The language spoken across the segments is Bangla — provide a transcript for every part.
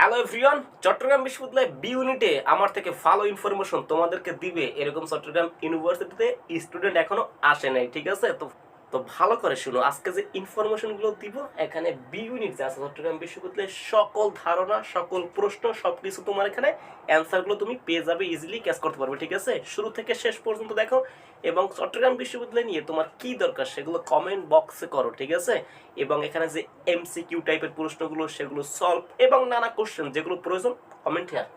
হ্যালো এভরিওয়ান চট্টগ্রাম বিশ্ববিদ্যালয় বি ইউনিটে আমার থেকে ভালো ইনফরমেশন তোমাদেরকে দিবে এরকম চট্টগ্রাম ইউনিভার্সিটিতে স্টুডেন্ট এখনও আসে নাই, ঠিক আছে? তো তো ভালো করে শুনো, আজকে যে ইনফরমেশনগুলো দিব, এখানে বি ইউনিট যে আছে, চট্টগ্রাম বিশ্ববিদ্যালয়ের সকল ধারণা, সকল প্রশ্ন সব কিছু তোমার এখানে অ্যান্সারগুলো তুমি পেয়ে যাবে ইজিলি ক্যাচ করতে পারবে, ঠিক আছে? শুরু থেকে শেষ পর্যন্ত দেখো, এবং চট্টগ্রাম বিশ্ববিদ্যালয় নিয়ে তোমার কি দরকার সেগুলো কমেন্ট বক্সে করো, ঠিক আছে? এবং এখানে যে এমসিকিউ টাইপের প্রশ্নগুলো, সেগুলো সলভ এবং নানা কোশ্চেন যেগুলো প্রয়োজন কমেন্ট হেয়ার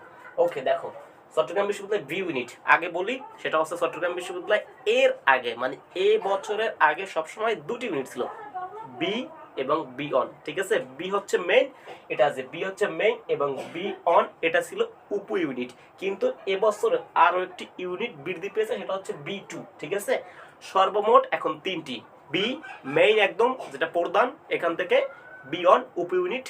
ওকে দেখো চট্টগ্রাম বিশ্ববিদ্যালয় বি ইউনিট আগে বলি, সেটা হচ্ছে চট্টগ্রাম বিশ্ববিদ্যালয় এর আগে মানে এ বছরের আগে সবসময় দুটি ইউনিট ছিল বি এবং বি অন ঠিক আছে? বি হচ্ছে মেইন এটা আছে বি হচ্ছে মেইন এবং বি অন এটা ছিল উপ ইউনিট কিন্তু এবছর আরও একটি ইউনিট বৃদ্ধি পেয়েছে, সেটা হচ্ছে বি টু ঠিক আছে? সর্বমোট এখন তিনটি বি মেইন একদম, যেটা প্রধান, এখান থেকে বি অন উপ ইউনিট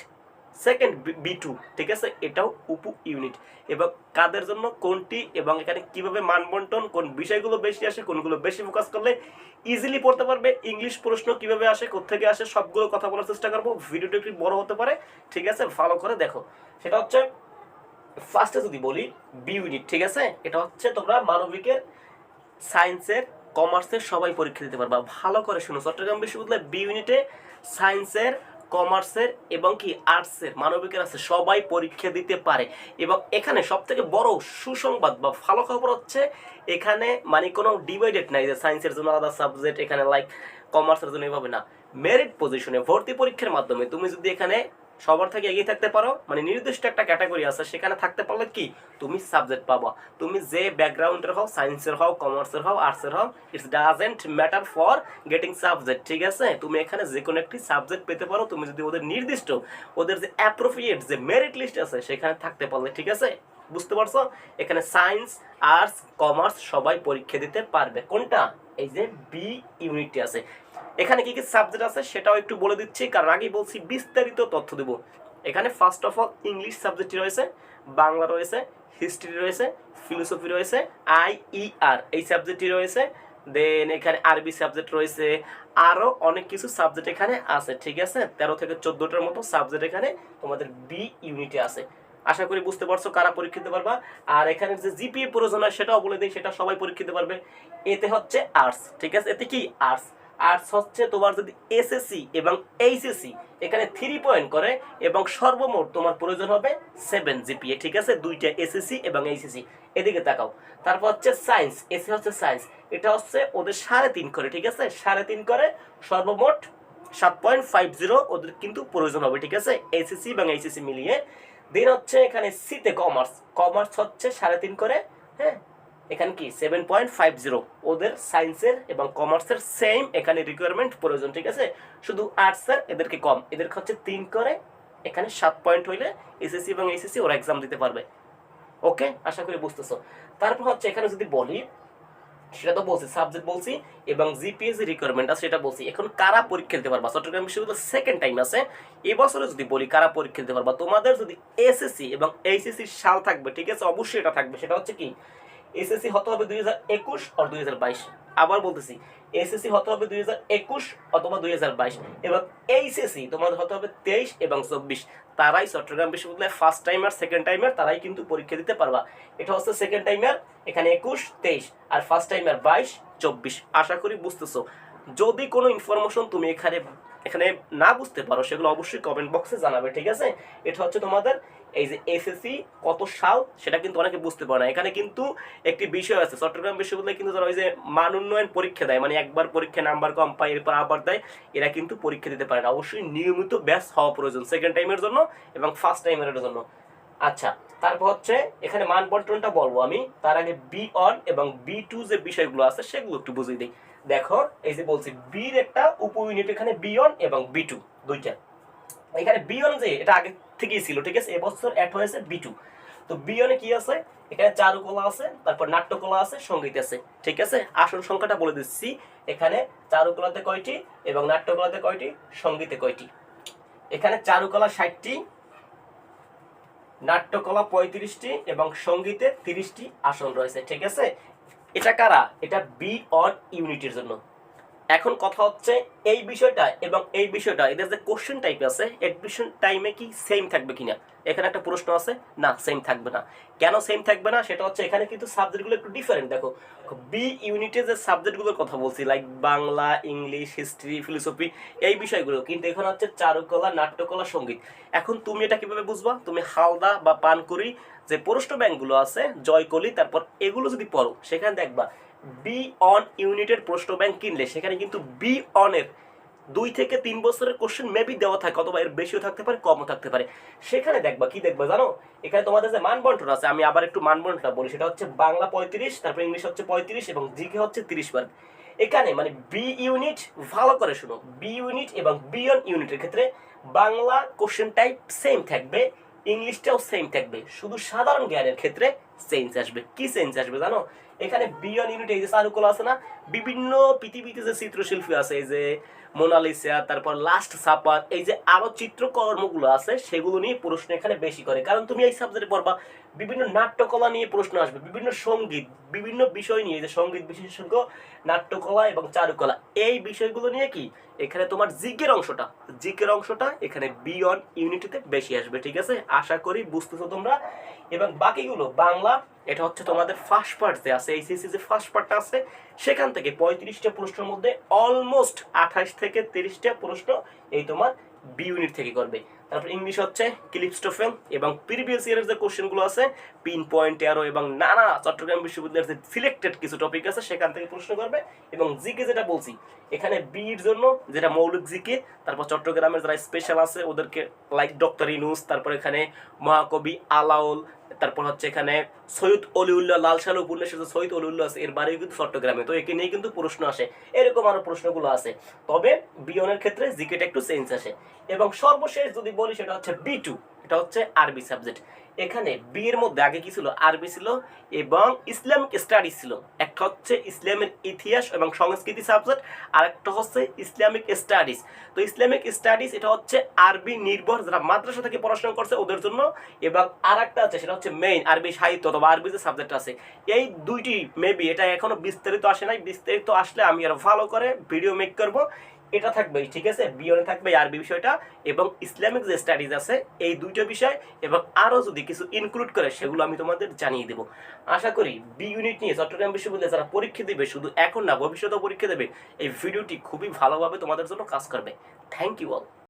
সেকেন্ড বি টু ঠিক আছে? এটাও উপ ইউনিট এবং কাদের জন্য, কোনটি এবং এখানে কীভাবে মানবন্টন কোন বিষয়গুলো বেশি আসে, কোনগুলো বেশি ফোকাস করলে ইজিলি পড়তে পারবে ইংলিশ প্রশ্ন কীভাবে আসে কোথেকে আসে, সবগুলো কথা বলার চেষ্টা করব। ভিডিওটা একটু বড় হতে পারে, ঠিক আছে? ভালো করে দেখো। সেটা হচ্ছে ফার্স্টে যদি বলি বি ইউনিট ঠিক আছে? এটা হচ্ছে তোমরা মানবিকের সায়েন্সের কমার্সের সবাই পরীক্ষা দিতে পারবা। ভালো করে শুনো। চট্টগ্রাম বিশ্ববিদ্যালয় বি ইউনিটে সায়েন্সের কমার্সের এবং কি আর্টসের মানবিকের আছে, সবাই পরীক্ষা দিতে পারে। এবং এখানে সবথেকে বড় সুসংবাদ বা ভালো খবর হচ্ছে, এখানে মানে কোনো ডিভাইডেড নাই যে সায়েন্সের জন্য আলাদা সাবজেক্ট এখানে লাইক কমার্সের জন্য এভাবে না। মেরিট পজিশনে ভর্তি পরীক্ষার মাধ্যমে তুমি যদি এখানে সবার থেকে এগিয়ে থাকতে পারো। মানে নির্দিষ্ট একটা ক্যাটাগরি আছে, সেখানে থাকতে পারলে কি? তুমি সাবজেক্ট পাবা। তুমি যে ব্যাকগ্রাউন্ডের হও সায়েন্সের হও কমার্সের হও আর্টসের হও it's doesn't matter for getting subject ঠিক আছে? তুমি এখানে যে কোনো একটি সাবজেক্ট পেতে পারো। তুমি যদি ওদের নির্দিষ্ট, ওদের যে অ্যাপ্রোপ্রিয়েট যে মেরিট লিস্ট আছে, সেখানে থাকতে পারলে, ঠিক আছে? বুঝতে পারছ? এখানে সায়েন্স আর্টস কমার্স সবাই পরীক্ষা দিতে পারবে। কোনটা? এই যে বি ইউনিটটি আছে। এখানে কি কি সাবজেক্ট আছে সেটাও একটু বলে দিচ্ছি, কারণ আগেই বলছি, বিস্তারিত তথ্য দেব। এখানে ফার্স্ট অফ অল ইংলিশ সাবজেক্টটি রয়েছে, বাংলা রয়েছে হিস্ট্রি রয়েছে ফিলোসফি রয়েছে আই ই আর এই সাবজেক্টটি রয়েছে দেন এখানে আরবি সাবজেক্ট রয়েছে আরও অনেক কিছু সাবজেক্ট এখানে আছে, ঠিক আছে? তেরো থেকে চোদ্দোটার মতো সাবজেক্ট এখানে তোমাদের বি ইউনিটে আছে। আশা করি বুঝতে পারছ কারা পরীক্ষা দিতে পারবা। আর এখানে যে জিপিএ প্রয়োজন হয় সেটাও বলে দিই, সেটা সবাই পরীক্ষা দিতে পারবে। এতে হচ্ছে আর্টস ঠিক আছে? এতে কি? আর্টস আর্টস হচ্ছে তোমার যদি এসএসসি এবং এইচএসসি এখানে থ্রি পয়েন্ট করে এবং সর্বমোট তোমার প্রয়োজন হবে সেভেন জিপিএ ঠিক আছে? দুইটা এসএসসি এবং এইচএসসি এদিকে তাকাও। তারপর হচ্ছে সায়েন্স এসে হচ্ছে সায়েন্স এটা হচ্ছে ওদের সাড়ে তিন করে, ঠিক আছে? সাড়ে তিন করে, সর্বমোট সাত পয়েন্ট ফাইভ জিরো ওদের কিন্তু প্রয়োজন হবে, ঠিক আছে? এসএসসি এবং এইচএসসি মিলিয়ে। দেন হচ্ছে এখানে সিতে কমার্স কমার্স হচ্ছে সাড়ে তিন করে হ্যাঁ? এখানে কি? সেভেন পয়েন্ট ফাইভ জিরো ওদের সায়েন্সের এবং কমার্সের সেম এখানে রিকোয়ারমেন্ট প্রয়োজন, ঠিক আছে? শুধু আর্টসের এদেরকে কম। এদেরকে হচ্ছে তিন করে, এখানে সাত পয়েন্ট হইলে এসএসসি এবং এইচএসসি ওরা এক্সাম দিতে পারবে। ওকে আশা করি বুঝতেছো। তারপর হচ্ছে এখানে যদি বলি, সেটা তো বলছি সাবজেক্ট বলছি এবং জিপিএস রিকোয়ারমেন্ট আছে সেটা বলছি। এখন কারা পরীক্ষা দিতে পারবা? চট্টগ্রাম বিশ্ববিদ্যালয় সেকেন্ড টাইম আছে। এবছরে যদি বলি, কারা পরীক্ষা দিতে পারবা? তোমাদের যদি এসএসসি এবং এইচএসসি সাল থাকবে, ঠিক আছে? অবশ্যই এটা থাকবে। সেটা হচ্ছে কি? এসএসসি হতে হবে দুই হাজার একুশ আর দুই হাজার বাইশ। আবার বলতেছি, এসএসসি হতে হবে দুই হাজার একুশ অথবা দুই হাজার বাইশ। এবং এইচএসসি তোমাদের হতে হবে তেইশ এবং চব্বিশ। তারাই চট্টগ্রাম বিশ্ববিদ্যালয়ের ফার্স্ট টাইমার সেকেন্ড টাইমার তারাই কিন্তু পরীক্ষা দিতে পারবা। এটা হচ্ছে সেকেন্ড টাইমার এখানে একুশ, তেইশ আর ফার্স্ট টাইমার বাইশ, চব্বিশ। আশা করি বুঝতেছো। যদি কোনো ইনফরমেশন তুমি এখানে এখানে না বুঝতে পারো, সেগুলো অবশ্যই কমেন্ট বক্সে জানাবে, ঠিক আছে? এটা হচ্ছে তোমাদের এই যে এসএসসি কত সাল, সেটা কিন্তু অনেকে বুঝতে পারে না। এখানে কিন্তু একটি বিষয় আছে, চট্টগ্রাম বিশ্ববিদ্যালয়ে কিন্তু ওই যে মান উন্নয়ন পরীক্ষা দেয় মানে একবার পরীক্ষা নাম্বার কম পায়, এরপর আবার দেয়, এরা কিন্তু পরীক্ষা দিতে পারে না। অবশ্যই নিয়মিত ব্যাস হওয়া প্রয়োজন সেকেন্ড টাইমের জন্য এবং ফার্স্ট টাইমের জন্য। আচ্ছা তারপর হচ্ছে, এখানে মান বন্টনটা বলব আমি। তার আগে বি অন এবং বি টু যে বিষয়গুলো আছে, সেগুলো একটু বুঝিয়ে দিই। দেখো, এই যে বলছি বির একটা উপ ইউনিট এখানে বি অন এবং বি টু দুইটা। এখানে বি অন যে, এটা আগে থেকেই ছিল, ঠিক আছে? এবছর অ্যাড হয়েছে বি টু তো বি অনে কি আছে? এখানে চারুকলা আছে, তারপর নাট্যকলা আছে, সংগীত আছে, ঠিক আছে? আসল সংখ্যাটা বলে দিচ্ছি। এখানে চারুকলাতে কয়টি এবং নাট্যকলাতে কয়টি, সঙ্গীতে কয়টি? এখানে চারুকলা ষাটটি নাট্যকলা পঁয়ত্রিশটি এবং সঙ্গীতে তিরিশটি আসন রয়েছে, ঠিক আছে? এটা কারা? এটা বি অন ইউনিটের জন্য। এখন কথা হচ্ছে এই বিষয়টা এবং এই বিষয়টা, এদের যে কোশ্চেন টাইপ আছে এডমিশন টাইমে কি সেম থাকবে কিনা? এখানে একটা প্রশ্ন আছে, না সেম থাকবে না। কেন সেম থাকবে না? সেটা হচ্ছে এখানে কিন্তু সাবজেক্টগুলো একটু ডিফারেন্ট দেখো। বি ইউনিটে যে সাবজেক্টগুলোর কথা বলছি like Bangla, English history philosophy এই বিষয়গুলো, কিন্তু এখানে হচ্ছে চারুকলা, নাট্যকলা, সংগীত। এখন তুমি এটা কীভাবে বুঝবা? তুমি হালদা বা পানকুড়ি যে প্রশ্ন ব্যাংকগুলো আছে, জয়কলি, তারপর এগুলো যদি পড়ো, সেখানে দেখবা বি অন ইউনিটের প্রশ্ন ব্যাংক কিনলে, সেখানে কিন্তু বি অনের দুই থেকে তিন বছরের কোশ্চেন মেবি দেওয়া থাকে, অথবা এর বেশিও থাকতে পারে, কমও থাকতে পারে। সেখানে দেখবা, কি দেখবা জানো? এখানে তোমাদের যে মান বন্টন আছে, আমি আবার একটু মান বন্টনটা বলি, সেটা হচ্ছে বাংলা পঁয়ত্রিশ, তারপর ইংলিশ হচ্ছে পঁয়ত্রিশ এবং জিকে হচ্ছে তিরিশ মার্ক এখানে মানে বি ইউনিট ভালো করে শুনো বি ইউনিট এবং বিয়ন ইউনিটের ক্ষেত্রে বাংলা কোশ্চেন টাইপ সেম থাকবে, ইংলিশটাও সেম থাকবে, শুধু সাধারণ জ্ঞানের ক্ষেত্রে চেঞ্জ আসবে। কি চেঞ্জ আসবে জানো? এখানে বিয়ন ইউনিট এই যে চারুকলা আছে না? বিভিন্ন পৃথিবীতে যে চিত্রশিল্পী আছে, এই যে মোনালিসা, তারপর লাস্ট সাপার, এই যে আরও চিত্রকর্মগুলো আছে, সেগুলো নিয়ে প্রশ্ন এখানে বেশি করে। কারণ তুমি এই সাবজেক্টে পড়বা, বিভিন্ন নাট্যকলা নিয়ে প্রশ্ন আসবে, বিভিন্ন সংগীত, বিভিন্ন বিষয় নিয়ে যে সংগীত বিশেষজ্ঞ, নাট্যকলা এবং চারুকলা, এই বিষয়গুলো নিয়ে কি, এখানে তোমার জিকের অংশটা জিকের অংশটা এখানে বিয়ন ইউনিটিতে বেশি আসবে, ঠিক আছে? আশা করি বুঝতেছো তোমরা। এবং বাকিগুলো, বাংলা, এটা হচ্ছে তোমাদের ফার্স্ট পার্ট যে আছে এইচএসসি যে ফার্স্ট পার্টটা আছে সেখান থেকে পঁয়ত্রিশটা প্রশ্নের মধ্যে অলমোস্ট আঠাশ থেকে তিরিশটা প্রশ্ন এই তোমার বি ইউনিট থেকে করবে। তারপর ইংলিশ হচ্ছে ক্লিপস্টোফেল এবং প্রিভিয়াস ইয়ারের যে কোশ্চেনগুলো আছে পিন পয়েন্ট এরো এবং নানা চট্টগ্রাম বিশ্ববিদ্যালয়ের যে সিলেক্টেড কিছু টপিক আছে, সেখান থেকে প্রশ্ন করবে এবং জিকে যেটা বলছি, এখানে বির জন্য যেটা মৌলিক জিকে তারপর চট্টগ্রামের যারা স্পেশাল আছে, ওদেরকে লাইক ডক্টর ইনুস তারপর এখানে মহাকবি আলাউল তারপর হচ্ছে এখানে সৈয়দ অলিউল্লাহ লাল লালসাল উপন্যাসের যে সৈয়দ অলিউল্লাহ আছে, এর বাড়িও কিন্তু চট্টগ্রামে। তো একে নিয়ে কিন্তু প্রশ্ন আসে। এরকম আরও প্রশ্নগুলো আছে। তবে বিয়নের ক্ষেত্রে জিকেটা একটু চেঞ্জ আসে। এবং সর্বশেষ যদি বলি সেটা হচ্ছে বি টু এটা হচ্ছে আরবি সাবজেক্ট। এখানে বি এর মধ্যে আগে কি ছিল? আরবি ছিল এবং ইসলামিক স্টাডিজ ছিল। একটা হচ্ছে ইসলামের ইতিহাস এবং সংস্কৃতি সাবজেক্ট আর একটা হচ্ছে ইসলামিক স্টাডিজ। তো ইসলামিক স্টাডিজ এটা হচ্ছে আরবি নির্ভর যারা মাদ্রাসা থেকে পড়াশোনা করছে ওদের জন্য এবং আর একটা আছে, সেটা হচ্ছে মেইন আরবি সাহিত্য অথবা আরবি যে সাবজেক্ট আছে। এই দুইটি মেবি এটা এখনও বিস্তারিত আসে নাই। বিস্তারিত আসলে আমি আরও ভালো করে ভিডিও মেক করব। এটা থাকবে ঠিক আছে? বিয়নে থাকবে আরবি বিষয়টা এবং ইসলামিক যে স্টাডিজ আছে, এই দুইটা বিষয় এবং আরও যদি কিছু ইনক্লুড করে, সেগুলো আমি তোমাদের জানিয়ে দেবো। আশা করি বি ইউনিট নিয়ে চট্টগ্রাম বিশ্ববিদ্যালয়ে যারা পরীক্ষা দেবে, শুধু এখন না, ভবিষ্যতেও পরীক্ষা দেবে, এই ভিডিওটি খুবই ভালোভাবে তোমাদের জন্য কাজ করবে। Thank you all